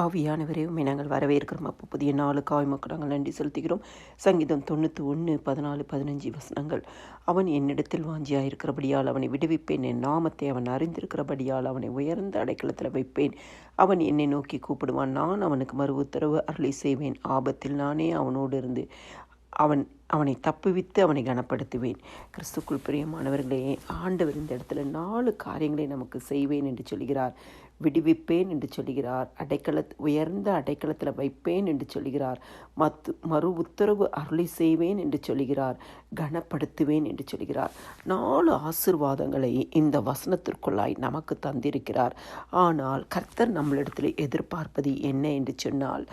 ஆவியானவரே உண்மை நாங்கள் வரவேற்கிறோம். அப்போ புதிய நாலு மக்கள் நாங்கள் நன்றி செலுத்துகிறோம். சங்கீதம் தொண்ணூற்றி ஒன்று பதினாலு பதினஞ்சு வசனங்கள். அவன் என்னிடத்தில் வாஞ்சியாக இருக்கிறபடியால் அவனை விடுவிப்பேன். என் நாமத்தை அவன் அறிந்திருக்கிறபடியால் அவனை உயர்ந்த அடைக்கலத்தில் வைப்பேன். அவன் என்னை நோக்கி கூப்பிடுவான். நான் அவனுக்கு மறு உத்தரவு அருளை செய்வேன். ஆபத்தில் நானே அவனோடு இருந்து அவன் அவனை தப்புவித்து அவனை கனப்படுத்துவேன். கிறிஸ்துக்குள் பிரியமானவர்களே ஆண்டவர் இந்த இடத்துல நாலு காரியங்களை நமக்கு செய்வேன் என்று சொல்கிறார். விடுவிப்பேன் என்று சொல்கிறார். அடைக்கல உயர்ந்த அடைக்கலத்தில் வைப்பேன் என்று சொல்கிறார். மத்து மறு உத்தரவு அருளை செய்வேன் என்று சொல்கிறார். கனப்படுத்துவேன் என்று சொல்கிறார். நாலு ஆசிர்வாதங்களை இந்த வசனத்திற்குள்ளாய் நமக்கு தந்திருக்கிறார். ஆனால் கர்த்தர் நம்மளிடத்தில் எதிர்பார்ப்பது என்ன என்று சொன்னால்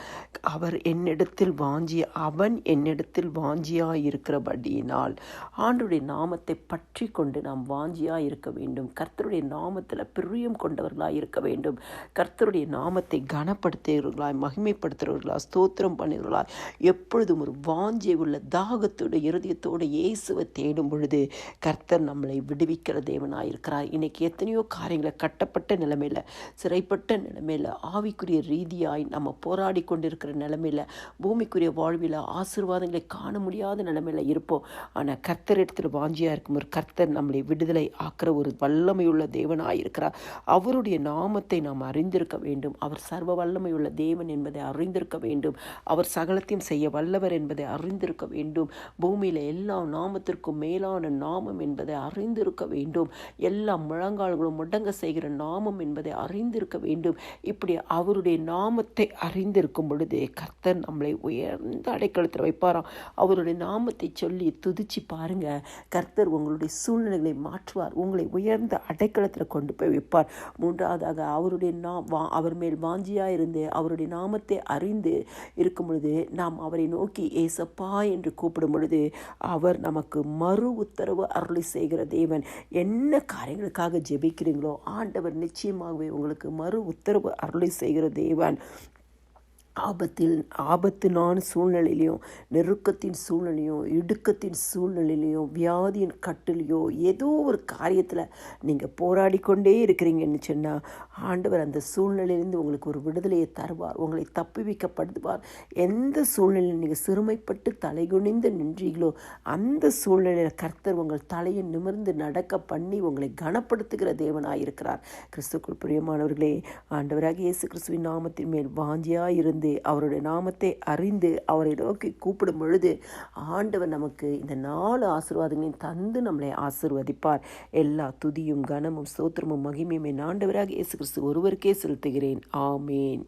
அவர் என்னிடத்தில் வாஞ்சிய அவன் என்னிடத்தில் வாஞ்சியாய் இருக்கிறபடியினால் ஆண்டுடைய நாமத்தை பற்றி கொண்டு நாம் வாஞ்சியாய் இருக்க வேண்டும். கர்த்தருடைய நாமத்தில் பிரியம் கொண்டவர்களாய் இருக்க வேண்டும். கர்த்தருடைய நாமத்தை கனப்படுத்துகிறவர்களாய் மகிமைப்படுத்துகிறவர்களாய் ஸ்தோத்திரம் பண்ணுகிறவர்களாய் எப்பொழுதும் ஒரு வாஞ்சை உள்ள தாகத்தோட இருதயத்தோடு இயேசுவை தேடும் பொழுது கர்த்தர் நம்மளை விடுவிக்கிற தேவனாக இருக்கிறார். இன்னைக்கு எத்தனையோ காரியங்களை கட்டப்பட்ட நிலைமையில் சிறைப்பட்ட நிலைமையில் ஆவிக்குரிய ரீதியாய் நம்ம போராடி கொண்டிருக்கிற நிலைமையில் பூமிக்குரிய வாழ்வில் ஆசீர்வாதங்களை காண முடியாத நிலைமையில் இருப்போம். ஆனால் கர்த்தர் இடத்துல வாஞ்சியாக இருக்கும் ஒரு கர்த்தர் நம்மளை விடுதலை ஆக்கிற ஒரு வல்லமையுள்ள தேவனாக இருக்கிறார். அவருடைய நாமத்தை நாம் அறிந்திருக்க வேண்டும். அவர் சர்வ வல்லமையுள்ள தேவன் என்பதை அறிந்திருக்க வேண்டும். அவர் சகலத்தையும் செய்ய வல்லவர் என்பதை அறிந்திருக்க வேண்டும். பூமியில் எல்லா நாமத்திற்கும் மேலான நாமம் என்பதை அறிந்திருக்க வேண்டும். எல்லா முழங்கால்களும் முடங்க செய்கிற நாமம் என்பதை அறிந்திருக்க வேண்டும். இப்படி அவருடைய நாமத்தை அறிந்திருக்கும் பொழுது கர்த்தர் நம்மளை உயர்ந்த அடைக்கலத்தில் வைப்பாராம். அவருடைய நாமத்தை சொல்லி துதிச்சு பாருங்க. கர்த்தர் உங்களுடைய சூழ்நிலைகளை மாற்றுவார். உங்களை உயர்ந்த அடைக்கலத்தில் கொண்டு போய் வைப்பார். மூன்றாவதாக அவருடைய நா வா அவர் மேல் வாஞ்சியாக இருந்து அவருடைய நாமத்தை அறிந்து இருக்கும் பொழுது நாம் அவரை நோக்கி ஏசப்பா என்று கூப்பிடும் பொழுது அவர் நமக்கு மறு உத்தரவு அருளை செய்கிற தேவன். என்ன காரியங்களுக்காக ஜெபிக்கிறீங்களோ ஆண்டவர் நிச்சயமாகவே உங்களுக்கு மறு உத்தரவு அருளை செய்கிற தேவன். ஆபத்தில் ஆபத்தினான சூழ்நிலையிலையும் நெருக்கத்தின் சூழ்நிலையும் இடுக்கத்தின் சூழ்நிலையிலையும் வியாதியின் கட்டிலையோ ஏதோ ஒரு காரியத்தில் நீங்கள் போராடி கொண்டே இருக்கிறீங்கன்னு சொன்னால் ஆண்டவர் அந்த சூழ்நிலையிலேருந்து உங்களுக்கு ஒரு விடுதலையை தருவார் உங்களை தப்பி வைக்கப்படுவார் எந்த சூழ்நிலையில் நீங்கள் சிறுமைப்பட்டு தலைகுனிந்து நின்றீங்களோ அந்த சூழ்நிலையில் கர்த்தர் உங்கள் தலையை நிமிர்ந்து நடக்க பண்ணி உங்களை கனப்படுத்துகிற தேவனாக இருக்கிறார் கிறிஸ்துக்குள் பிரியமானவர்களே ஆண்டவராக இயேசு கிறிஸ்துவின் நாமத்தின் மேல் வாஞ்சியாக இருந்து அவருடைய நாமத்தை அறிந்து அவரை நோக்கி கூப்பிடும் பொழுது ஆண்டவர் நமக்கு இந்த நாலு ஆசீர்வாதங்களையும் தந்து நம்மளை ஆசிர்வதிப்பார். எல்லா துதியும் கனமும் சோத்திரமும் மகிமையுமே ஆண்டவராக இயேசு கிறிஸ்து ஒருவருக்கே செலுத்துகிறேன். ஆமேன்.